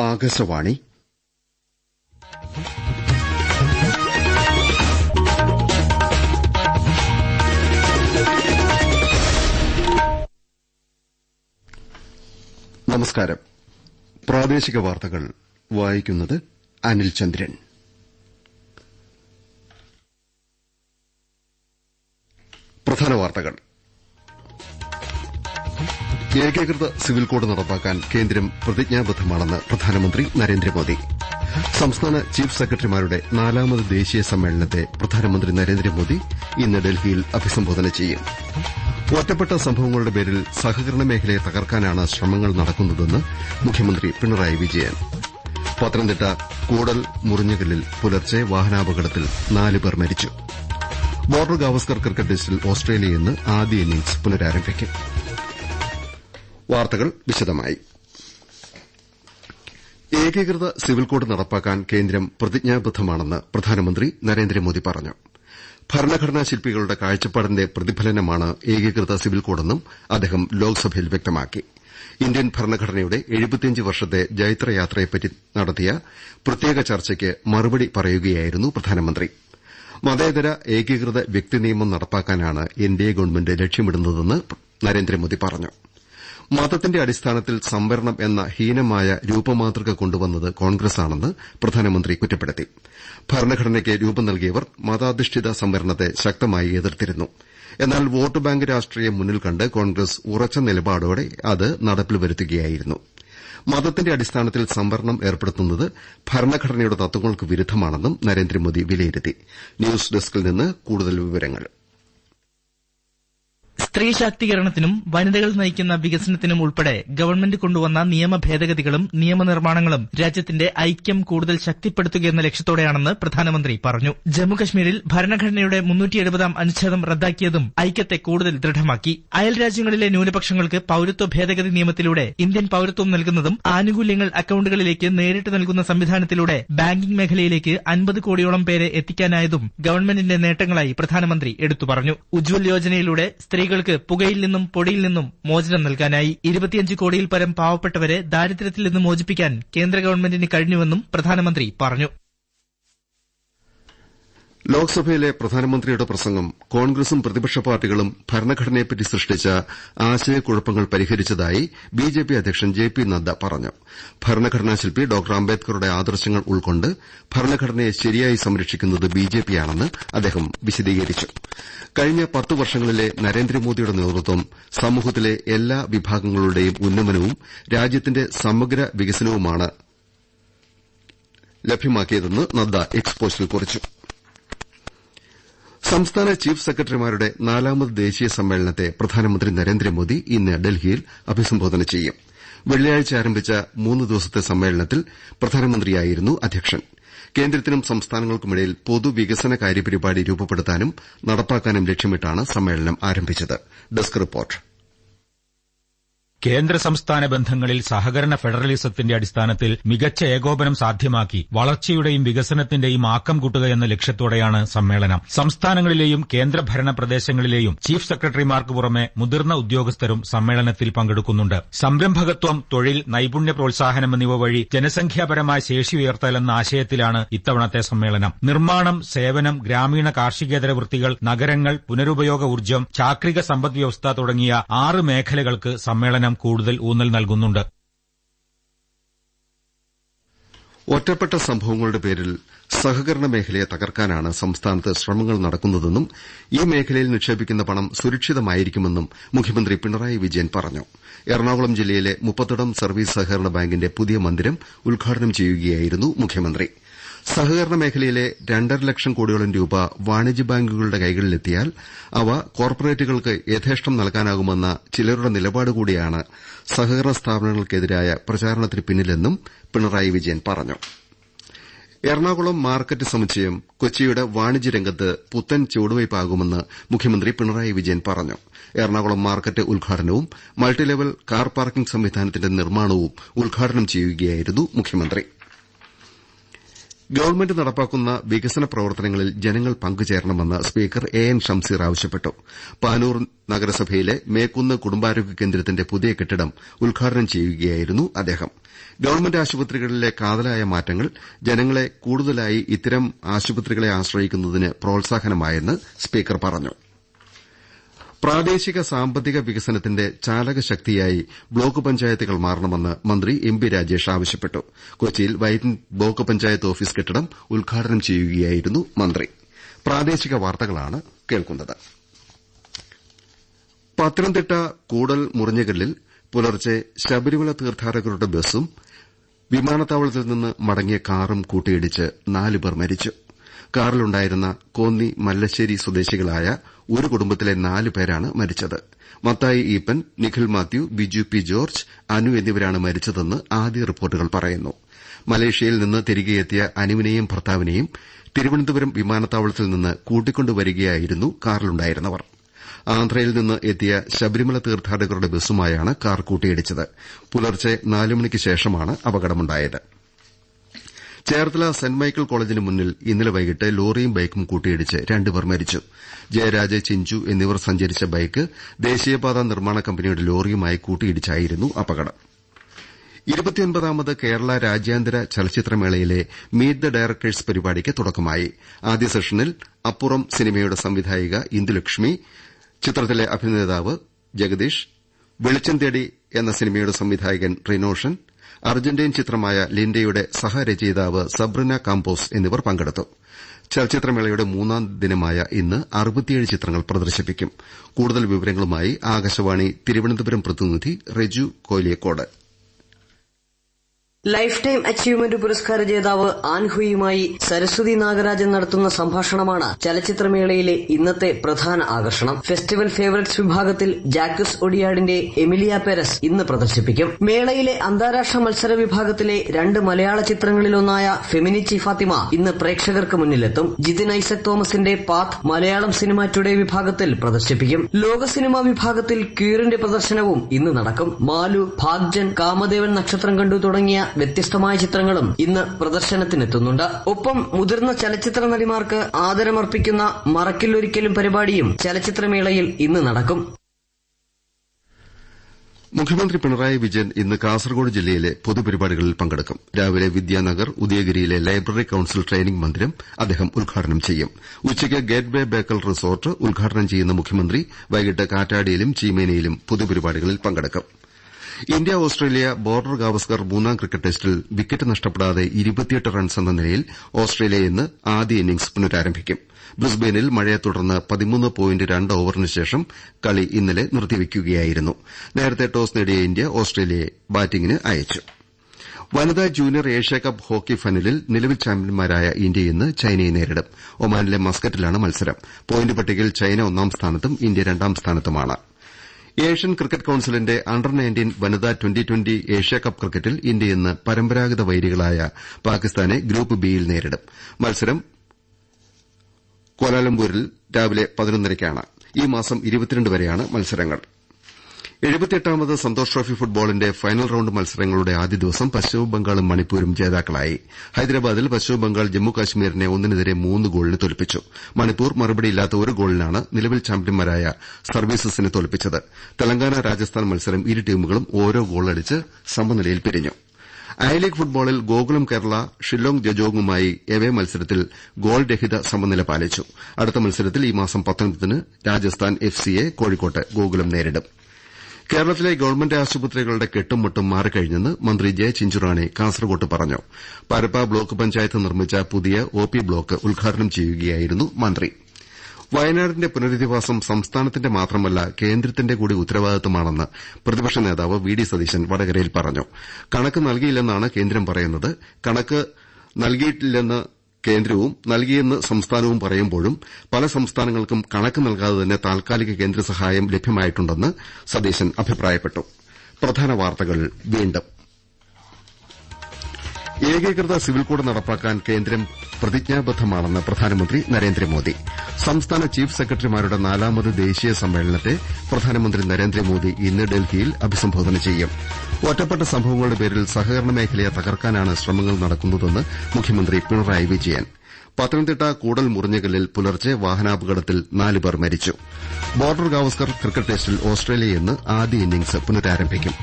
ആകാശവാണി. നമസ്കാരം. പ്രാദേശിക വാർത്തകൾ വായിക്കുന്നത് അനിൽ ചന്ദ്രൻ. പ്രധാന വാർത്തകൾ. ഏകീകൃത സിവിൽ കോഡ് നടപ്പാക്കാൻ കേന്ദ്രം പ്രതിജ്ഞാബദ്ധമാണെന്ന് പ്രധാനമന്ത്രി നരേന്ദ്രമോദി. സംസ്ഥാന ചീഫ് സെക്രട്ടറിമാരുടെ നാലാമത് ദേശീയ സമ്മേളനത്തെ പ്രധാനമന്ത്രി നരേന്ദ്രമോദി ഇന്ന് ഡൽഹിയിൽ അഭിസംബോധന ചെയ്യും. ഒറ്റപ്പെട്ട സംഭവങ്ങളുടെ പേരിൽ സഹകരണ മേഖലയെ തകർക്കാനാണ് ശ്രമങ്ങൾ നടക്കുന്നതെന്ന് മുഖ്യമന്ത്രി പിണറായി വിജയൻ. പത്തനംതിട്ട കൂടൽ മുറിഞ്ഞകല്ലിൽ പുലർച്ചെ വാഹനാപകടത്തിൽ നാലുപേർ മരിച്ചു. ബോർഡർ ഗാവസ്കർ ക്രിക്കറ്റ് ടെസ്റ്റിൽ ഓസ്ട്രേലിയ ഇന്ന് ആദ്യ ഇന്നിംഗ്സ് പുനരാരംഭിക്കും. വാർത്തകൾ വിശദമായി. ഏകീകൃത സിവിൽ കോഡ് നടപ്പാക്കാൻ കേന്ദ്രം പ്രതിജ്ഞാബദ്ധമാണെന്ന് പ്രധാനമന്ത്രി നരേന്ദ്രമോദി പറഞ്ഞു. ഭരണഘടനാ ശില്പികളുടെ കാഴ്ചപ്പാടിന്റെ പ്രതിഫലനമാണ് ഏകീകൃത സിവിൽ കോഡെന്നും അദ്ദേഹം ലോക്സഭയിൽ വ്യക്തമാക്കി. ഇന്ത്യൻ ഭരണഘടനയുടെ വർഷത്തെ ജൈത്രയാത്രയെപ്പറ്റി നടത്തിയ പ്രത്യേക ചർച്ചയ്ക്ക് മറുപടി പറയുകയായിരുന്നു പ്രധാനമന്ത്രി. മതേതര ഏകീകൃത വ്യക്തി നിയമം നടപ്പാക്കാനാണ് എൻഡിഎ ഗവൺമെന്റ് ലക്ഷ്യമിടുന്നതെന്ന് നരേന്ദ്രമോദി പറഞ്ഞു. മതത്തിന്റെ അടിസ്ഥാനത്തിൽ സംവരണം എന്ന ഹീനമായ രൂപമാതൃക കൊണ്ടുവന്നത് കോൺഗ്രസാണെന്ന് പ്രധാനമന്ത്രി കുറ്റപ്പെടുത്തി. ഭരണഘടനയ്ക്ക് രൂപം നൽകിയവർ മതാധിഷ്ഠിത സംവരണത്തെ ശക്തമായി എതിർത്തിരുന്നു. എന്നാൽ വോട്ട് ബാങ്ക് രാഷ്ട്രീയം മുന്നിൽ കണ്ട് കോൺഗ്രസ് ഉറച്ച നിലപാടോടെ അത് നടപ്പിൽ വരുത്തുകയായിരുന്നു. മതത്തിന്റെ അടിസ്ഥാനത്തിൽ സംവരണം ഏർപ്പെടുത്തുന്നത് ഭരണഘടനയുടെ തത്വങ്ങൾക്ക് വിരുദ്ധമാണെന്നും നരേന്ദ്രമോദി വിലയിരുത്തി. ന്യൂസ് ഡെസ്കിൽ നിന്ന് കൂടുതൽ വിവരങ്ങൾ. സ്ത്രീ ശാക്തീകരണത്തിനും വനിതകൾ നയിക്കുന്ന വികസനത്തിനും ഉൾപ്പെടെ ഗവൺമെന്റ് കൊണ്ടുവന്ന നിയമ ഭേദഗതികളും നിയമനിർമ്മാണങ്ങളും രാജ്യത്തിന്റെ ഐക്യം കൂടുതൽ ശക്തിപ്പെടുത്തുകയെന്ന ലക്ഷ്യത്തോടെയാണെന്ന് പ്രധാനമന്ത്രി പറഞ്ഞു. ജമ്മുകശ്മീരിൽ ഭരണഘടനയുടെ മുന്നൂറ്റിയെഴുപതാം അനുച്ഛേദം റദ്ദാക്കിയതും ഐക്യത്തെ കൂടുതൽ ദൃഢമാക്കി. അയൽ രാജ്യങ്ങളിലെ ന്യൂനപക്ഷങ്ങൾക്ക് പൌരത്വ ഭേദഗതി നിയമത്തിലൂടെ ഇന്ത്യൻ പൌരത്വം നൽകുന്നതും ആനുകൂല്യങ്ങൾ അക്കൌണ്ടുകളിലേക്ക് നേരിട്ട് നൽകുന്ന സംവിധാനത്തിലൂടെ ബാങ്കിംഗ് മേഖലയിലേക്ക് അൻപത് കോടിയോളം പേരെ എത്തിക്കാനായതും ഗവൺമെന്റിന്റെ നേട്ടങ്ങളായി പ്രധാനമന്ത്രി എടുത്തു പറഞ്ഞു. ഉജ്വൽ യോജനയിലൂടെ സ്ത്രീകൾക്ക് പുകയിൽ നിന്നും പൊടിയിൽ നിന്നും മോചനം നൽകാനായി ഇരുപത്തിയഞ്ച് കോടിയിൽ പരം പാവപ്പെട്ടവരെ ദാരിദ്ര്യത്തിൽ നിന്ന് മോചിപ്പിക്കാൻ കേന്ദ്ര ഗവൺമെന്റിന് കഴിഞ്ഞുവെന്നും പ്രധാനമന്ത്രി പറഞ്ഞു. ലോക്സഭയിലെ പ്രധാനമന്ത്രിയുടെ പ്രസംഗം കോൺഗ്രസും പ്രതിപക്ഷ പാർട്ടികളും ഭരണഘടനയെപ്പറ്റി സൃഷ്ടിച്ച ആശയക്കുഴപ്പങ്ങൾ പരിഹരിച്ചതായി ബിജെപി അധ്യക്ഷൻ ജെ പി നദ്ദ പറഞ്ഞു. ഭരണഘടനാ ശില്പി ഡോക്ടർ അംബേദ്കറുടെ ആദർശങ്ങൾ ഉൾക്കൊണ്ട് ഭരണഘടനയെ ശരിയായി സംരക്ഷിക്കുന്നത് ബിജെപിയാണെന്ന് അദ്ദേഹം വിശദീകരിച്ചു. കഴിഞ്ഞ പത്ത് വർഷങ്ങളിലെ നരേന്ദ്രമോദിയുടെ നേതൃത്വം സമൂഹത്തിലെ എല്ലാ വിഭാഗങ്ങളുടെയും ഉന്നമനവും രാജ്യത്തിന്റെ സമഗ്ര വികസനവുമാണ് ലഭ്യമാക്കിയതെന്ന് നദ്ദ എക്സ് പോസ്റ്റിൽ കുറിച്ചു. സംസ്ഥാന ചീഫ് സെക്രട്ടറിമാരുടെ നാലാമത് ദേശീയ സമ്മേളനത്തെ പ്രധാനമന്ത്രി നരേന്ദ്രമോദി ഇന്ന് ഡൽഹിയിൽ അഭിസംബോധന ചെയ്യും. വെള്ളിയാഴ്ച ആരംഭിച്ച മൂന്ന് ദിവസത്തെ സമ്മേളനത്തിൽ പ്രധാനമന്ത്രിയായിരുന്നു അധ്യക്ഷൻ. കേന്ദ്രത്തിനും സംസ്ഥാനങ്ങൾക്കുമിടയിൽ പൊതുവികസന കാര്യപരിപാടി രൂപപ്പെടുത്താനും നടപ്പാക്കാനും ലക്ഷ്യമിട്ടാണ് സമ്മേളനം ആരംഭിച്ചത്. കേന്ദ്ര സംസ്ഥാന ബന്ധങ്ങളിൽ സഹകരണ ഫെഡറലിസത്തിന്റെ അടിസ്ഥാനത്തിൽ മികച്ച ഏകോപനം സാധ്യമാക്കി വളർച്ചയുടെയും വികസനത്തിന്റെയും ആക്കം കൂട്ടുക എന്ന ലക്ഷ്യത്തോടെയാണ് സമ്മേളനം. സംസ്ഥാനങ്ങളിലെയും കേന്ദ്രഭരണ പ്രദേശങ്ങളിലെയും ചീഫ് സെക്രട്ടറിമാർക്ക് പുറമെ മുതിർന്ന ഉദ്യോഗസ്ഥരും സമ്മേളനത്തിൽ പങ്കെടുക്കുന്നുണ്ട്. സംരംഭകത്വം തൊഴിൽ നൈപുണ്യ പ്രോത്സാഹനം എന്നിവ വഴി ജനസംഖ്യാപരമായ ശേഷി ഉയർത്തൽ എന്ന ആശയത്തിലാണ് ഇത്തവണത്തെ സമ്മേളനം. നിർമ്മാണം സേവനം ഗ്രാമീണ കാർഷികേതര വൃത്തികൾ നഗരങ്ങൾ പുനരുപയോഗ ഊർജം ചാക്രിക സമ്പദ്വ്യവസ്ഥ തുടങ്ങിയ ആറ് മേഖലകൾക്ക് സമ്മേളനം കൂടുതൽ ഊന്നൽ നൽകുന്നുണ്ട്. ഒറ്റപ്പെട്ട സംഭവങ്ങളുടെ പേരിൽ സഹകരണ മേഖലയെ തകർക്കാനാണ് സംസ്ഥാനത്ത് ശ്രമങ്ങൾ നടക്കുന്നതെന്നും ഈ മേഖലയിൽ നിക്ഷേപിക്കുന്ന പണം സുരക്ഷിതമായിരിക്കുമെന്നും മുഖ്യമന്ത്രി പിണറായി വിജയൻ പറഞ്ഞു. എറണാകുളം ജില്ലയിലെ മുപ്പത്തടം സർവീസ് സഹകരണ ബാങ്കിന്റെ പുതിയ മന്ദിരം ഉദ്ഘാടനം ചെയ്യുകയായിരുന്നു മുഖ്യമന്ത്രി. സഹകരണ മേഖലയിലെ രണ്ടര ലക്ഷം കോടിയോളം രൂപ വാണിജ്യ ബാങ്കുകളുടെ കൈകളിലെത്തിയാൽ അവ കോർപ്പറേറ്റുകൾക്ക് യഥേഷ്ടം നൽകാനാകുമെന്ന ചിലരുടെ നിലപാട് കൂടിയാണ് സഹകരണ സ്ഥാപനങ്ങൾക്കെതിരായ പ്രചാരണത്തിന് പിന്നിലെന്നും പിണറായി വിജയൻ പറഞ്ഞു. എറണാകുളം മാർക്കറ്റ് സമുച്ചയം കൊച്ചിയുടെ വാണിജ്യ രംഗത്ത് പുത്തൻ ചുവടുവയ്പാകുമെന്ന് മുഖ്യമന്ത്രി പിണറായി വിജയൻ പറഞ്ഞു. എറണാകുളം മാർക്കറ്റ് ഉദ്ഘാടനവും മൾട്ടി ലെവൽ കാർ പാർക്കിംഗ് സംവിധാനത്തിന്റെ നിർമ്മാണവും ഉദ്ഘാടനം ചെയ്യുകയായിരുന്നു മുഖ്യമന്ത്രി. ഗവൺമെന്റ് നടപ്പാക്കുന്ന വികസന പ്രവർത്തനങ്ങളിൽ ജനങ്ങൾ പങ്കുചേരണമെന്ന് സ്പീക്കർ എ എൻ ഷംസീർ ആവശ്യപ്പെട്ടു. പാനൂർ നഗരസഭയിലെ മേക്കുന്ന് കുടുംബാരോഗ്യ കേന്ദ്രത്തിന്റെ പുതിയ കെട്ടിടം ഉദ്ഘാടനം ചെയ്യുകയായിരുന്നു അദ്ദേഹം. ഗവൺമെന്റ് ആശുപത്രികളിലെ കാതലായ മാറ്റങ്ങൾ ജനങ്ങളെ കൂടുതലായി ഇത്തരം ആശുപത്രികളെ ആശ്രയിക്കുന്നതിന് പ്രോത്സാഹനമായെന്ന് സ്പീക്കർ പറഞ്ഞു. പ്രാദേശിക സാമ്പത്തിക വികസനത്തിന്റെ ചാലകശക്തിയായി ബ്ലോക്ക് പഞ്ചായത്തുകൾ മാറണമെന്ന് മന്ത്രി എം പി രാജേഷ് ആവശ്യപ്പെട്ടു. കൊച്ചിയിൽ വൈറ്റിൻ ബ്ലോക്ക് പഞ്ചായത്ത് ഓഫീസ് കെട്ടിടം ഉദ്ഘാടനം ചെയ്യുകയായിരുന്നു മന്ത്രി. പത്തനംതിട്ട കൂടൽ മുറിഞ്ഞകല്ലിൽ പുലർച്ചെ ശബരിമല തീർത്ഥാടകരുടെ ബസും വിമാനത്താവളത്തിൽ നിന്ന് മടങ്ങിയ കാറും കൂട്ടിയിടിച്ച് നാലുപേർ മരിച്ചു. കാറിലുണ്ടായിരുന്ന കോന്നി മല്ലശ്ശേരി സ്വദേശികളായ ഒരു കുടുംബത്തിലെ നാല് പേരാണ് മരിച്ചത്. മത്തായി ഈപ്പൻ നിഖിൽ മാത്യു ബിജു പി ജോർജ് അനു എന്നിവരാണ് മരിച്ചതെന്ന് ആദ്യ റിപ്പോർട്ടുകൾ പറയുന്നു. മലേഷ്യയിൽ നിന്ന് തിരികെയെത്തിയ അനുവിനെയും ഭർത്താവിനെയും തിരുവനന്തപുരം വിമാനത്താവളത്തിൽ നിന്ന് കൂട്ടിക്കൊണ്ടുവരികയായിരുന്നു കാറിലുണ്ടായിരുന്നവർ. ആന്ധ്രയിൽ നിന്ന് എത്തിയ ശബരിമല തീർത്ഥാടകരുടെ ബസ്സുമായാണ് കാർ കൂട്ടിയിടിച്ചത്. പുലർച്ചെ നാലുമണിക്ക് ശേഷമാണ് അപകടമുണ്ടായത്. ചേർത്തല സെന്റ് മൈക്കിൾ കോളേജിന് മുന്നിൽ ഇന്നലെ വൈകിട്ട് ലോറിയും ബൈക്കും കൂട്ടിയിടിച്ച് രണ്ടുപേർ മരിച്ചു. ജയരാജ് ചിഞ്ചു എന്നിവർ സഞ്ചരിച്ച ബൈക്ക് ദേശീയപാത നിർമ്മാണ കമ്പനിയുടെ ലോറിയുമായി കൂട്ടിയിടിച്ചായിരുന്നു അപകടം. ഇരുപത്തിയൊൻപതാമത് കേരള രാജ്യാന്തര ചലച്ചിത്രമേളയിലെ മീറ്റ് ദ ഡയറക്ടേഴ്സ് പരിപാടിക്ക് തുടക്കമായി. ആദ്യ സെഷനിൽ അപ്പുറം സിനിമയുടെ സംവിധായിക ഇന്ദുലക്ഷ്മി ചിത്രത്തിലെ അഭിനേതാവ് ജഗദീഷ് വെളിച്ചം തേടി എന്ന സിനിമയുടെ സംവിധായകൻ റിനോഷൻ അർജന്റീൻ ചിത്രമായ ലിൻഡയുടെ സഹരചയിതാവ് സബ്രിന കാംപോസ് എന്നിവർ പങ്കെടുത്തു. ചലച്ചിത്രമേളയുടെ മൂന്നാം ദിനമായ ഇന്ന് അറുപത്തിയേഴ് ചിത്രങ്ങൾ പ്രദർശിപ്പിക്കും. കൂടുതൽ വിവരങ്ങളുമായി ആകാശവാണി തിരുവനന്തപുരം പ്രതിനിധി Reju Koliyakode. Life time achievement പുരസ്കാര ജേതാവ് ആൻഹുയുമായി സരസ്വതി നാഗരാജൻ നടത്തുന്ന സംഭാഷണമാണ് ചലച്ചിത്രമേളയിലെ ഇന്നത്തെ പ്രധാന ആകർഷണം. ഫെസ്റ്റിവൽ ഫേവറേറ്റ്സ് വിഭാഗത്തിൽ ജാക്കസ് ഒഡിയാടിന്റെ എമിലിയ പെരസ് ഇന്ന് പ്രദർശിപ്പിക്കും. മേളയിലെ അന്താരാഷ്ട്ര മത്സര വിഭാഗത്തിലെ രണ്ട് മലയാള ചിത്രങ്ങളിലൊന്നായ ഫെമിനിച്ചി ഫാത്തിമ ഇന്ന് പ്രേക്ഷകർക്ക് മുന്നിലെത്തും. ജിതിൻ ഐസക് തോമസിന്റെ പാത്ത് മലയാളം സിനിമ ടുഡേ വിഭാഗത്തിൽ പ്രദർശിപ്പിക്കും. ലോക സിനിമാ വിഭാഗത്തിൽ ക്യൂറിന്റെ പ്രദർശനവും ഇന്ന് നടക്കും. മാലു ഭാഗ്ജൻ കാമദേവൻ നക്ഷത്രം കണ്ടു തുടങ്ങിയ വ്യത്യസ്തമായ ചിത്രങ്ങളും ഇന്ന് പ്രദർശനത്തിനെത്തുന്നുണ്ട്. ഒപ്പം മുതിർന്ന ചലച്ചിത്ര നടിമാർക്ക് ആദരമർപ്പിക്കുന്ന മറക്കില്ലൊരിക്കലും പരിപാടിയും ചലച്ചിത്രമേളയിൽ ഇന്ന് നടക്കും. മുഖ്യമന്ത്രി പിണറായി വിജയൻ ഇന്ന് കാസർഗോഡ് ജില്ലയിലെ പൊതുപരിപാടികളിൽ പങ്കെടുക്കും. രാവിലെ വിദ്യാനഗർ ഉദയഗിരിയിലെ ലൈബ്രറി കൌൺസിൽ ട്രെയിനിംഗ് മന്ദിരം അദ്ദേഹം ഉദ്ഘാടനം ചെയ്യും. ഉച്ചയ്ക്ക് ഗേറ്റ് വേ ബേക്കൽ റിസോർട്ട് ഉദ്ഘാടനം ചെയ്യുന്ന മുഖ്യമന്ത്രി വൈകിട്ട് കാറ്റാടിയിലും ചീമേനയിലും പൊതുപരിപാടികളിൽ പങ്കെടുക്കും. ഇന്ത്യ ഓസ്ട്രേലിയ ബോർഡർ ഗാവസ്കർ മൂന്നാം ക്രിക്കറ്റ് ടെസ്റ്റിൽ വിക്കറ്റ് നഷ്ടപ്പെടാതെ റൺസ് എന്ന നിലയിൽ ഓസ്ട്രേലിയ ഇന്ന് ആദ്യ ഇന്നിംഗ്സ് പുനരാരംഭിക്കും. ബ്രിസ്ബെയിനിൽ മഴയെ തുടർന്ന് പതിമൂന്ന് പോയിന്റ് രണ്ട് ഓവറിന് ശേഷം കളി ഇന്നലെ നിർത്തിവെക്കുകയായിരുന്നു. നേരത്തെ ടോസ് നേടിയ ഇന്ത്യ ഓസ്ട്രേലിയയെ ബാറ്റിംഗിന് അയച്ചു. വനിതാ ജൂനിയർ ഏഷ്യാകപ്പ് ഹോക്കി ഫൈനലിൽ നിലവിൽ ചാമ്പ്യന്മാരായ ഇന്ത്യ ഇന്ന് ചൈനയെ നേരിടും. ഒമാനിലെ മസ്കറ്റിലാണ് മത്സരം. പോയിന്റ് പട്ടികയിൽ ചൈന ഒന്നാം സ്ഥാനത്തും ഇന്ത്യ രണ്ടാം സ്ഥാനത്തുമാണ്. ഏഷ്യൻ ക്രിക്കറ്റ് കൌൺസിലിന്റെ അണ്ടർ നയന്റീൻ വനിതാ ട്വന്റി ട്വന്റി ഏഷ്യാകപ്പ് ക്രിക്കറ്റിൽ ഇന്ത്യ ഇന്ന് പരമ്പരാഗത വൈരികളായ പാകിസ്ഥാനെ ഗ്രൂപ്പ് ബിയിൽ നേരിടും. മത്സരം കോലാലംപൂരിൽ രാവിലെ പതിനൊന്നരയ്ക്കാണ്. ഈ മാസം വരെയാണ് മത്സരങ്ങൾ. എഴുപത്തിയെട്ടാമത് സന്തോഷ് ട്രോഫി ഫുട്ബോളിന്റെ ഫൈനൽ റൌണ്ട് മത്സരങ്ങളുടെ ആദ്യ ദിവസം പശ്ചിമബംഗാളും മണിപ്പൂരും ജേതാക്കളായി. ഹൈദരാബാദിൽ പശ്ചിമബംഗാൾ ജമ്മു കശ്മീരിനെ ഒന്നിനെതിരെ മൂന്ന് ഗോളിന് തോൽപ്പിച്ചു. മണിപ്പൂർ മറുപടിയില്ലാത്ത ഒരു ഗോളിനാണ് നിലവിൽ ചാമ്പ്യന്മാരായ സർവീസസിനെ തോൽപ്പിച്ചത്. തെലങ്കാന രാജസ്ഥാൻ മത്സരം ഇരു ടീമുകളും ഓരോ ഗോളടിച്ച് സമനിലയിൽ പിരിഞ്ഞു. ഐ ലീഗ് ഫുട്ബോളിൽ ഗോകുലം കേരള ഷില്ലോങ് ജജോങ്ങുമായി എവേ മത്സരത്തിൽ ഗോൾ രഹിത സമനില പാലിച്ചു. അടുത്ത മത്സരത്തിൽ ഈ മാസം പത്തൊൻപതിന് രാജസ്ഥാൻ എഫ് സിയെ കോഴിക്കോട്ട് ഗോകുലം നേരിടും. കേരളത്തിലെ ഗവൺമെന്റ് ആശുപത്രികളുടെ കെട്ടുമട്ടും മാറിക്കഴിഞ്ഞെന്ന് മന്ത്രി ജെ ചിഞ്ചുറാണി കാസർകോട്ട് പറഞ്ഞു. പരപ്പ ബ്ലോക്ക് പഞ്ചായത്ത് നിർമ്മിച്ച പുതിയ ഒ പി ബ്ലോക്ക് ഉദ്ഘാടനം ചെയ്യുകയായിരുന്നു മന്ത്രി. വയനാടിന്റെ പുനരധിവാസം സംസ്ഥാനത്തിന്റെ മാത്രമല്ല കേന്ദ്രത്തിന്റെ കൂടി ഉത്തരവാദിത്വമാണെന്ന് പ്രതിപക്ഷ നേതാവ് വി ഡി സതീശൻ വടകരയിൽ പറഞ്ഞു. കണക്ക് നൽകിയില്ലെന്നാണ് കേന്ദ്രം പറയുന്നത്. കണക്ക് നൽകിയിട്ടില്ലെന്ന് കേന്ദ്രവും നൽകിയെന്ന് സംസ്ഥാനവും പറയുമ്പോഴും പല സംസ്ഥാനങ്ങൾക്കും കണക്ക് നൽകാതെ തന്നെ താൽക്കാലിക കേന്ദ്ര സഹായം ലഭ്യമായിട്ടുണ്ടെന്ന് സതീശൻ അഭിപ്രായപ്പെട്ടു. ഏകീകൃത സിവിൽ കോഡ് നടപ്പാക്കാൻ കേന്ദ്രം പ്രതിജ്ഞാബദ്ധമാണെന്ന് പ്രധാനമന്ത്രി നരേന്ദ്രമോദി. സംസ്ഥാന ചീഫ് സെക്രട്ടറിമാരുടെ നാലാമത് ദേശീയ സമ്മേളനത്തെ പ്രധാനമന്ത്രി നരേന്ദ്രമോദി ഇന്ന് ഡൽഹിയിൽ അഭിസംബോധന ചെയ്യും. ഒറ്റപ്പെട്ട സംഭവങ്ങളുടെ പേരിൽ സഹകരണ മേഖലയെ തകർക്കാനാണ് ശ്രമങ്ങൾ നടക്കുന്നതെന്ന് മുഖ്യമന്ത്രി പിണറായി വിജയൻ. പത്തനംതിട്ട കൂടൽ മുറിഞ്ഞകല്ലിൽ പുലർച്ചെ വാഹനാപകടത്തിൽ നാലുപേർ മരിച്ചു. ബോർഡർ ഗാവസ്കർ ക്രിക്കറ്റ് ടെസ്റ്റിൽ ഓസ്ട്രേലിയ ഇന്ന് ആദ്യ ഇന്നിംഗ്സ് പുനരാരംഭിക്കും.